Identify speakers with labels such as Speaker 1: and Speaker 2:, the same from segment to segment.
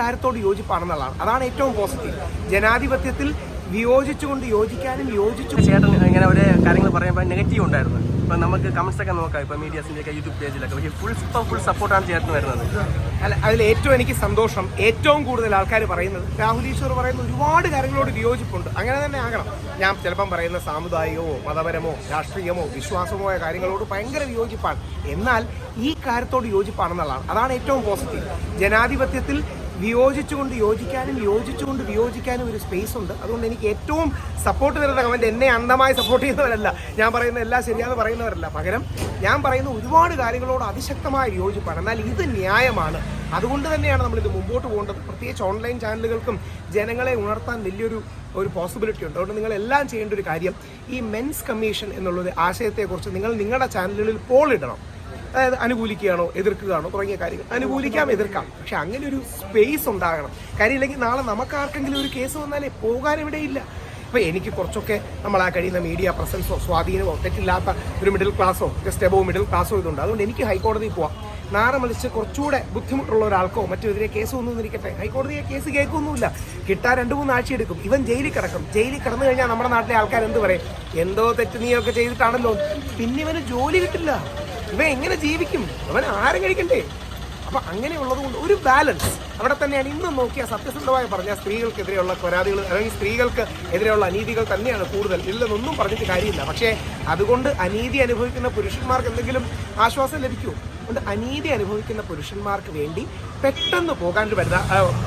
Speaker 1: കാര്യത്തോട് യോജിപ്പാണെന്നുള്ളതാണ്. അതാണ് ഏറ്റവും പോസിറ്റീവ്. ജനാധിപത്യത്തിൽ വിയോജിച്ചുകൊണ്ട് യോജിക്കാനും യോജിച്ചു
Speaker 2: ചേട്ടൻ ഇങ്ങനെ ഒരു കാര്യങ്ങൾ പറയുമ്പോൾ നെഗറ്റീവ് ഉണ്ടായിരുന്നു. ഇപ്പം നമുക്ക് കമൻസ് ഒക്കെ നോക്കാം. ഇപ്പം മീഡിയാസിന്റെ ഒക്കെ യൂട്യൂബ് പേജിലൊക്കെ. പക്ഷേ ഫുൾ ഇപ്പം ഫുൾ സപ്പോർട്ടാണ് ചേർത്ത് വരുന്നത്.
Speaker 1: അല്ല അതിൽ ഏറ്റവും എനിക്ക് സന്തോഷം ഏറ്റവും കൂടുതൽ ആൾക്കാർ പറയുന്നത് രാഹുൽ ഈശ്വർ പറയുന്ന ഒരുപാട് കാര്യങ്ങളോട് വിയോജിപ്പുണ്ട്. അങ്ങനെ തന്നെ ആകണം. ഞാൻ ചിലപ്പം പറയുന്ന സാമുദായികമോ മതപരമോ രാഷ്ട്രീയമോ വിശ്വാസമോ ആയ കാര്യങ്ങളോട് ഭയങ്കര വിയോജിപ്പാണ്. എന്നാൽ ഈ കാര്യത്തോട് യോജിപ്പാണെന്നുള്ളതാണ്. അതാണ് ഏറ്റവും പോസിറ്റീവ്. ജനാധിപത്യത്തിൽ വിയോജിച്ചുകൊണ്ട് യോജിക്കാനും യോജിച്ചുകൊണ്ട് വിയോജിക്കാനും ഒരു സ്പേസ് ഉണ്ട്. അതുകൊണ്ട് എനിക്ക് ഏറ്റവും സപ്പോർട്ട് തരുന്ന കമന്റ് എന്നെ അന്ധമായി സപ്പോർട്ട് ചെയ്യുന്നവരല്ല. ഞാൻ പറയുന്ന എല്ലാം ശരിയാന്ന് പറയുന്നവരല്ല. പകരം ഞാൻ പറയുന്ന ഒരുപാട് കാര്യങ്ങളോട് അതിശക്തമായ യോജിപ്പാണ്. എന്നാൽ ഇത് ന്യായമാണ്. അതുകൊണ്ട് തന്നെയാണ് നമ്മളിത് മുമ്പോട്ട് പോകേണ്ടത്. പ്രത്യേകിച്ച് ഓൺലൈൻ ചാനലുകൾക്കും ജനങ്ങളെ ഉണർത്താൻ വലിയൊരു ഒരു പോസിബിലിറ്റി ഉണ്ട്. അതുകൊണ്ട് നിങ്ങൾ എല്ലാം ചെയ്യേണ്ട ഒരു കാര്യം ഈ മെൻസ് കമ്മീഷൻ എന്നുള്ളൊരു ആശയത്തെക്കുറിച്ച് നിങ്ങൾ നിങ്ങളുടെ ചാനലുകളിൽ പോൾ ഇടണം. അതായത് അനുകൂലിക്കുകയാണോ എതിർക്കുകയാണോ തുടങ്ങിയ കാര്യങ്ങൾ. അനുകൂലിക്കാം എതിർക്കാം. പക്ഷെ അങ്ങനെ ഒരു സ്പേസ് ഉണ്ടാകണം. കാര്യം ഇല്ലെങ്കിൽ നാളെ നമുക്ക് ആർക്കെങ്കിലും ഒരു കേസ് വന്നാലേ പോകാൻ ഇവിടെയില്ല അപ്പോൾ എനിക്ക് കുറച്ചൊക്കെ നമ്മൾ ആ കഴിയുന്ന മീഡിയ പ്രസൻസോ സ്വാധീനമോ തെറ്റില്ലാത്ത ഒരു മിഡിൽ ക്ലാസ്സോ ജസ്റ്റ് എബോ മിഡിൽ ക്ലാസ്സോ ഇതുണ്ട്. അതുകൊണ്ട് എനിക്ക് ഹൈക്കോടതിയിൽ പോവാം. നാളെ മറിച്ച് കുറച്ചുകൂടെ ബുദ്ധിമുട്ടുള്ള ഒരാൾക്കോ മറ്റെതിരെ കേസ് ഒന്നും ഇരിക്കട്ടെ ഹൈക്കോടതിയെ കേസ് കേൾക്കൊന്നുമില്ല. കിട്ടാൻ രണ്ട് മൂന്ന് ആഴ്ച എടുക്കും. ഇവൻ ജയിലിൽ കിടക്കും. ജയിലിൽ കിടന്നു കഴിഞ്ഞാൽ നമ്മുടെ നാട്ടിലെ ആൾക്കാർ എന്ത് പറയും? എന്തോ തെറ്റ് നീയൊക്കെ ചെയ്തിട്ടാണല്ലോ. പിന്നെ ഇവന് ജോലി കിട്ടില്ല. ഇവൻ എങ്ങനെ ജീവിക്കും? അവൻ ആരും കഴിക്കണ്ടേ? അപ്പൊ അങ്ങനെയുള്ളത് കൊണ്ട് ഒരു ബാലൻസ് അവിടെ തന്നെയാണ് ഇന്നും നോക്കിയ സത്യസന്ധമായി പറഞ്ഞ സ്ത്രീകൾക്കെതിരെയുള്ള പരാതികൾ അല്ലെങ്കിൽ സ്ത്രീകൾക്ക് എതിരെയുള്ള അനീതികൾ തന്നെയാണ് കൂടുതൽ. ഇല്ലെന്നൊന്നും പറഞ്ഞിട്ട് കാര്യമില്ല. പക്ഷേ അതുകൊണ്ട് അനീതി അനുഭവിക്കുന്ന പുരുഷന്മാർക്ക് എന്തെങ്കിലും ആശ്വാസം ലഭിക്കുമോ? അതുകൊണ്ട് അനീതി അനുഭവിക്കുന്ന പുരുഷന്മാർക്ക് വേണ്ടി പെട്ടെന്ന് പോകാൻ വരുന്ന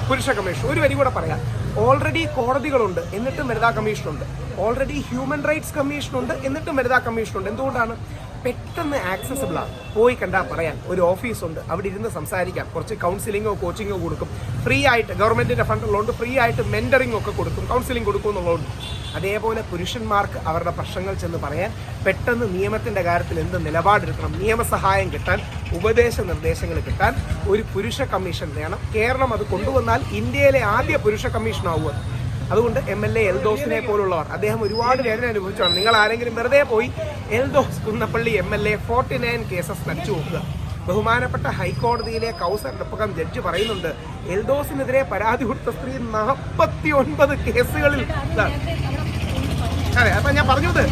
Speaker 1: പുരുഷ കമ്മീഷൻ ഒരു വരി കൂടെ പറയാം. ഓൾറെഡി കോടതികളുണ്ട് എന്നിട്ടും വനിതാ കമ്മീഷനുണ്ട്. ഓൾറെഡി ഹ്യൂമൻ റൈറ്റ്സ് കമ്മീഷനുണ്ട് എന്നിട്ടും വനിതാ കമ്മീഷനുണ്ട്. എന്തുകൊണ്ടാണ്? പെട്ടെന്ന് ആക്സസിബിൾ ആണ് പോയി കണ്ടാൽ പറയാൻ. ഒരു ഓഫീസുണ്ട്. അവിടെ ഇരുന്ന് സംസാരിക്കാം. കുറച്ച് കൗൺസിലിങ്ങോ കോച്ചിങ്ങോ കൊടുക്കും. ഫ്രീ ആയിട്ട് ഗവൺമെന്റിന്റെ ഫണ്ട് ഉള്ളതുകൊണ്ട് ഫ്രീ ആയിട്ട് മെന്ററിംഗ് ഒക്കെ കൊടുക്കും. കൗൺസിലിംഗ് കൊടുക്കും എന്നുള്ളതുകൊണ്ട്. അതേപോലെ പുരുഷന്മാർക്ക് അവരുടെ പ്രശ്നങ്ങൾ ചെന്ന് പറയാൻ പെട്ടെന്ന് നിയമത്തിന്റെ കാര്യത്തിൽ എന്ത് നിലപാടെടുക്കണം നിയമസഹായം കിട്ടാൻ ഉപദേശ നിർദ്ദേശങ്ങൾ കിട്ടാൻ ഒരു പുരുഷ കമ്മീഷൻ വേണം. കേരളം അത് കൊണ്ടുവന്നാൽ ഇന്ത്യയിലെ ആദ്യ പുരുഷ കമ്മീഷൻ ആവുക. അതുകൊണ്ട് എം എൽ എ എൽദോസിനെ പോലുള്ളവർ അദ്ദേഹം ഒരുപാട് വേദന അനുഭവിച്ചാണ് നിങ്ങൾ ആരെങ്കിലും വെറുതെ പോയി Eldhose Kunnappilly M L A forty nine cases നടിച്ചു നോക്കുക. ബഹുമാനപ്പെട്ട ഹൈക്കോടതിയിലെ കൗസർ ഡപ്പകം ജഡ്ജി പറയുന്നുണ്ട് എൽദോസിനെതിരെ പരാതി കൊടുത്ത സ്ത്രീ നാൽപ്പത്തി ഒൻപത് കേസുകളിൽ അതെ അപ്പൊ ഞാൻ പറഞ്ഞത്